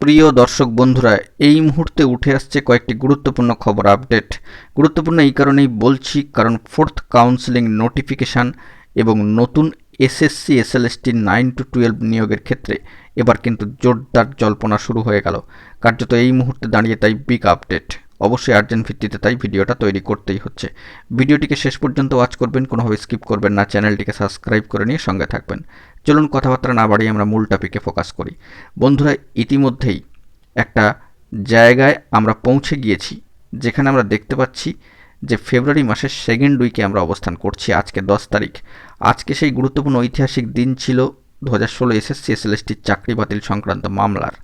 প্রিয় দর্শক বন্ধুরা, এই মুহূর্তে উঠে আসছে কয়েকটি গুরুত্বপূর্ণ খবর আপডেট। গুরুত্বপূর্ণ এই কারণেই বলছি, কারণ ফোর্থ কাউন্সেলিং নোটিফিকেশান এবং নতুন SSC, SLST nine to twelve নিয়োগের ক্ষেত্রে এবার কিন্তু জোরদার জল্পনা শুরু হয়ে গেল। কার্যত এই মুহূর্তে দাঁড়িয়ে তাই বিগ আপডেট। অবশ্যই আর্জেন্ট ভিত্তিতে তাই ভিডিওটা তৈরি করতেই হচ্ছে। ভিডিওটিকে শেষ পর্যন্ত ওয়াচ করবেন, কোনোভাবে স্কিপ করবেন না, চ্যানেলটিকে সাবস্ক্রাইব করে নিয়ে সঙ্গে থাকবেন। চলুন কথাবার্তা না বাড়িয়ে আমরা মূল টপিকে ফোকাস করি। বন্ধুরা, ইতিমধ্যেই একটা জায়গায় আমরা পৌঁছে গিয়েছি, যেখানে আমরা দেখতে পাচ্ছি যে ফেব্রুয়ারি মাসের সেকেন্ড উইকে আমরা অবস্থান করছি, আজকে দশ তারিখ। আজকে সেই গুরুত্বপূর্ণ ঐতিহাসিক দিন ছিল দু হাজার ষোলো এসএসসি এসএলএসটির চাকরি বাতিল সংক্রান্ত মামলার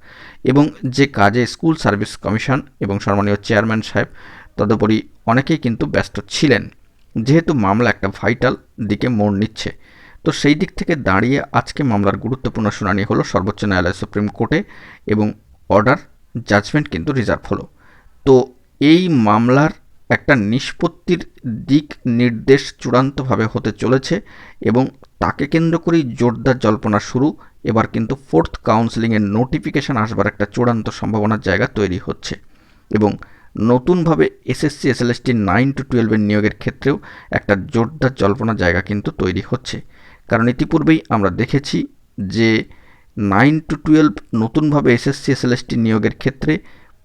এবং যে কাজে স্কুল সার্ভিস কমিশন এবং সম্মানীয় চেয়ারম্যান সাহেব তদুপরি অনেকেই কিন্তু ব্যস্ত ছিলেন। যেহেতু মামলা একটা ভাইটাল দিকে মোড় নিচ্ছে, তো সেই দিক থেকে দাঁড়িয়ে আজকে মামলার গুরুত্বপূর্ণ শুনানি হলো সর্বোচ্চ ন্যায়ালয় সুপ্রিম কোর্টে এবং অর্ডার জাজমেন্ট কিন্তু রিজার্ভ হলো। তো এই মামলার একটা নিষ্পত্তির দিক নির্দেশ চূড়ান্তভাবে হতে চলেছে এবং তাকে কেন্দ্র করেই জোরদার জল্পনা শুরু। এবার কিন্তু ফোর্থ কাউন্সিলিংয়ের নোটিফিকেশান আসবার একটা চূড়ান্ত সম্ভাবনার জায়গা তৈরি হচ্ছে এবং নতুনভাবে এসএসসি, এসএলএসটি নাইন টু টুয়েলভের নিয়োগের ক্ষেত্রেও একটা জোরদার জল্পনার জায়গা কিন্তু তৈরি হচ্ছে। কারণ ইতিপূর্বেই আমরা দেখেছি যে নাইন টু টুয়েলভ নতুনভাবে এসএসসি, এসএলএসটি নিয়োগের ক্ষেত্রে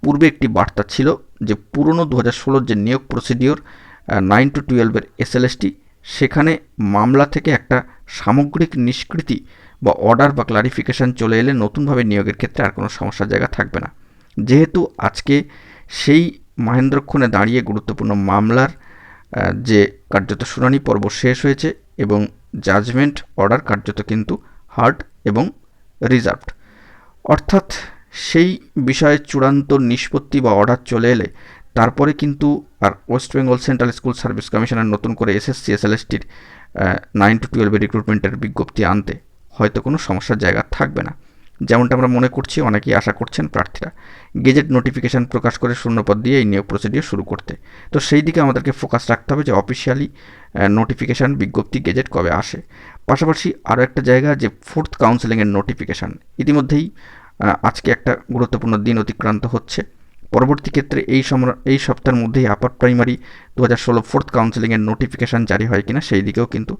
পূর্বে একটি বার্তা ছিল যে পুরনো দু হাজার ষোলোর যে নিয়োগ প্রসিডিওর নাইন টু টুয়েলভের এসএলএসটি সেখানে মামলা থেকে একটা সামগ্রিক নিষ্কৃতি বা অর্ডার বা ক্লারিফিকেশান চলে এলে নতুনভাবে নিয়োগের ক্ষেত্রে আর কোনো সমস্যার জায়গা থাকবে না। যেহেতু আজকে সেই মহেন্দ্রক্ষণে দাঁড়িয়ে গুরুত্বপূর্ণ মামলার যে কার্যত শুনানি পর্ব শেষ হয়েছে এবং জাজমেন্ট অর্ডার কার্যত কিন্তু হার্ড এবং রিজার্ভড অর্থাৎ সেই বিষয়ে চূড়ান্ত নিষ্পত্তি বা অর্ডার চলে এলে তারপরে কিন্তু আর West Bengal central school service কমিশনের নতুন করে এসএসসি এসএলএসটির নাইন টু টুয়েলভের রিক্রুটমেন্টের বিজ্ঞপ্তি আনতে হয়তো কোনো সমস্যার জায়গা থাকবে না। যেমনটা আমরা মনে করছি, অনেকেই আশা করছেন প্রার্থীরা গেজেট নোটিফিকেশান প্রকাশ করে শূন্যপদ দিয়ে এই নিয়োগ প্রসিডিও শুরু করতে। তো সেই দিকে আমাদেরকে ফোকাস রাখতে হবে যে অফিসিয়ালি নোটিফিকেশান বিজ্ঞপ্তি গেজেট কবে আসে। পাশাপাশি আরও একটা জায়গা যে ফোর্থ কাউন্সেলিংয়ের নোটিফিকেশান ইতিমধ্যেই আজকে একটা গুরুত্বপূর্ণ দিন অতিক্রান্ত হচ্ছে। পরবর্তী ক্ষেত্রে এই সম এই সপ্তাহের মধ্যেই আপার প্রাইমারি দু হাজার ষোলো ফোর্থ কাউন্সেলিংয়ের নোটিফিকেশান জারি হয় কিনা সেই দিকেও কিন্তু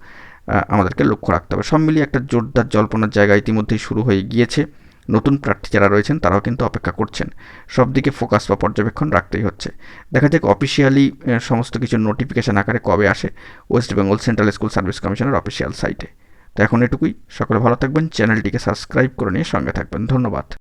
আমাদেরকে লক্ষ্য রাখতে হবে। সব মিলিয়ে একটা জোরদার জল্পনার জায়গা ইতিমধ্যেই শুরু হয়ে গিয়েছে। নতুন প্রার্থী যারা রয়েছেন তারাও কিন্তু অপেক্ষা করছেন। সব দিকে ফোকাস বা পর্যবেক্ষণ রাখতেই হচ্ছে। দেখা যাক অফিসিয়ালি সমস্ত কিছু নোটিফিকেশান আকারে কবে আসে। West Bengal central school service কমিশনের অফিসিয়াল সাইটে তো এখন এটুকুই। সকলে ভালো থাকবেন চ্যানেলটিকে সাবস্ক্রাইব করে নিয়ে সঙ্গে থাকবেন। ধন্যবাদ।